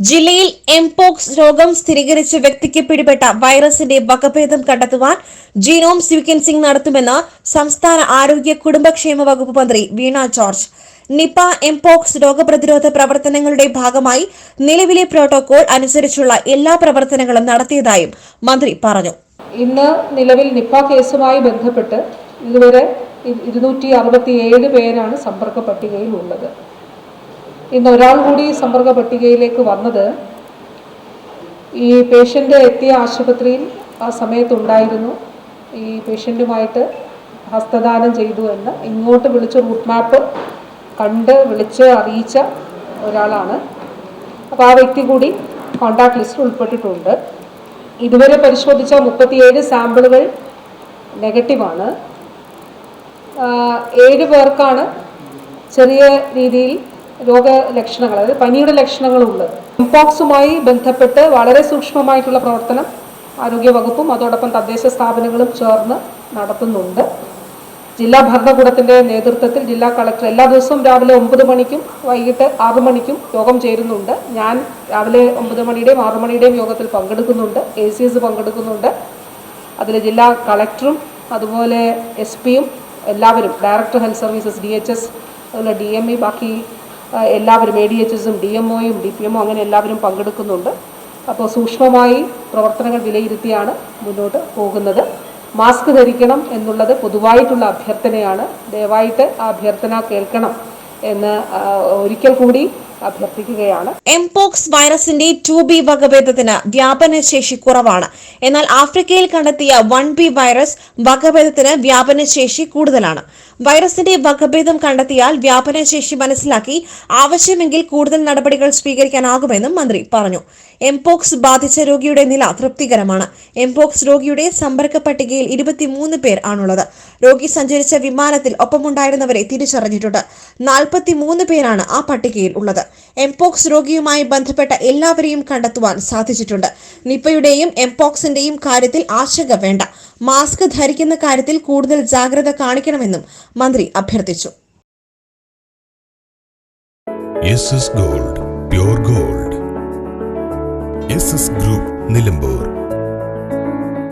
ജില്ലയിൽ എംപോക്സ് രോഗം സ്ഥിരീകരിച്ച വ്യക്തിക്ക് പിടിപെട്ട വൈറസിന്റെ വകഭേദം കണ്ടെത്തുവാൻ ജീനോം സീക്വൻസിംഗ് നടത്തുമെന്ന് സംസ്ഥാന ആരോഗ്യ കുടുംബക്ഷേമ വകുപ്പ് മന്ത്രി വീണ ജോർജ്. നിപ എംപോക്സ് രോഗപ്രതിരോധ പ്രവർത്തനങ്ങളുടെ ഭാഗമായി നിലവിലെ പ്രോട്ടോകോൾ അനുസരിച്ചുള്ള എല്ലാ പ്രവർത്തനങ്ങളും നടത്തിയതായും മന്ത്രി പറഞ്ഞു. ഇന്ന് നിലവിൽ നിപ കേസുമായി ബന്ധപ്പെട്ട് ഇതുവരെ ഇരുന്നൂറ്റി അറുപത്തിയേഴ് പേരാണ് സമ്പർക്ക പട്ടികയിൽ ഉള്ളത് ഇന്ന് ഒരാൾ കൂടി സമ്പർക്ക പട്ടികയിലേക്ക് വന്നത് ഈ പേഷ്യന്റ് എത്തിയ ആശുപത്രിയിൽ ആ സമയത്തുണ്ടായിരുന്നു. ഈ പേഷ്യന്റുമായിട്ട് ഹസ്തദാനം ചെയ്തു എന്ന് ഇങ്ങോട്ട് വിളിച്ച് റൂട്ട് മാപ്പ് കണ്ട് വിളിച്ച് അറിയിച്ച ഒരാളാണ്. അപ്പോൾ ആ വ്യക്തി കൂടി കോണ്ടാക്ട് ലിസ്റ്റിൽ ഉൾപ്പെട്ടിട്ടുണ്ട്. ഇതുവരെ പരിശോധിച്ച മുപ്പത്തിയേഴ് സാമ്പിളുകൾ നെഗറ്റീവാണ് ഏഴ് പേർക്കാണ് ചെറിയ രീതിയിൽ രോഗലക്ഷണങ്ങൾ അതായത് പനിയുടെ ലക്ഷണങ്ങളുള്ളത് ഇംപോക്സുമായി ബന്ധപ്പെട്ട് വളരെ സൂക്ഷ്മമായിട്ടുള്ള പ്രവർത്തനം ആരോഗ്യവകുപ്പും അതോടൊപ്പം തദ്ദേശ സ്ഥാപനങ്ങളും ചേർന്ന് നടത്തുന്നുണ്ട്. ജില്ലാ ഭരണകൂടത്തിന്റെ നേതൃത്വത്തിൽ ജില്ലാ കളക്ടർ എല്ലാ ദിവസവും രാവിലെ ഒമ്പത് മണിക്കും വൈകിട്ട് ആറു മണിക്കും യോഗം ചേരുന്നുണ്ട്. ഞാൻ രാവിലെ ഒമ്പത് മണിയുടെയും ആറു മണിയുടെയും യോഗത്തിൽ പങ്കെടുക്കുന്നുണ്ട്. എ സി എസ് പങ്കെടുക്കുന്നുണ്ട്. അതിൽ ജില്ലാ കളക്ടറും അതുപോലെ എസ് പിയും എല്ലാവരും director health services D H S അതുപോലെ ഡി എം ഇ ബാക്കി എല്ലാവരും എ ഡി എച്ച് എസും ഡി എം ഒയും ഡി പി എമ്മോ അങ്ങനെ എല്ലാവരും പങ്കെടുക്കുന്നുണ്ട്. അപ്പോൾ സൂക്ഷ്മമായി പ്രവർത്തനങ്ങൾ വിലയിരുത്തിയാണ് മുന്നോട്ട് പോകുന്നത്. മാസ്ക് ധരിക്കണം എന്നുള്ളത് പൊതുവായിട്ടുള്ള അഭ്യർത്ഥനയാണ്. ദയവായിട്ട് ആ അഭ്യർത്ഥന കേൾക്കണം എന്ന് ഒരിക്കൽ കൂടി അഭ്യർത്ഥിക്കുകയാണ്. എംപോക്സ് വൈറസിന്റെ ടു ബി വകഭേദത്തിന് വ്യാപനശേഷി കുറവാണ്. എന്നാൽ ആഫ്രിക്കയിൽ കണ്ടെത്തിയ വൺ ബി വൈറസ് വകഭേദത്തിന് വ്യാപനശേഷി കൂടുതലാണ്. വൈറസിന്റെ വകഭേദം കണ്ടെത്തിയാൽ വ്യാപനശേഷി മനസ്സിലാക്കി ആവശ്യമെങ്കിൽ കൂടുതൽ നടപടികൾ സ്വീകരിക്കാനാകുമെന്നും മന്ത്രി പറഞ്ഞു. എംപോക്സ് ബാധിച്ച രോഗിയുടെ നില തൃപ്തികരമാണ്. എംപോക്സ് രോഗിയുടെ സമ്പർക്ക പട്ടികയിൽ ഇരുപത്തിമൂന്ന് പേർ ആണുള്ളത്. രോഗി സഞ്ചരിച്ച വിമാനത്തിൽ ഒപ്പമുണ്ടായിരുന്നവരെ തിരിച്ചറിഞ്ഞിട്ടുണ്ട്. നാൽപ്പത്തിമൂന്ന് പേരാണ് ആ പട്ടികയിൽ ഉള്ളത്. എംപോക്സ് രോഗിയുമായി ബന്ധപ്പെട്ട എല്ലാവരെയും കണ്ടെത്തുവാൻ സാധിച്ചിട്ടുണ്ട്. നിപ്പയുടെയും എംപോക്സിന്റെയും കാര്യത്തിൽ ആശങ്ക വേണ്ട. മാസ്ക് ധരിക്കുന്ന കാര്യത്തിൽ കൂടുതൽ ജാഗ്രത കാണിക്കണമെന്നും മന്ത്രി അഭ്യർത്ഥിച്ചു. Gold pure gold group Nilambur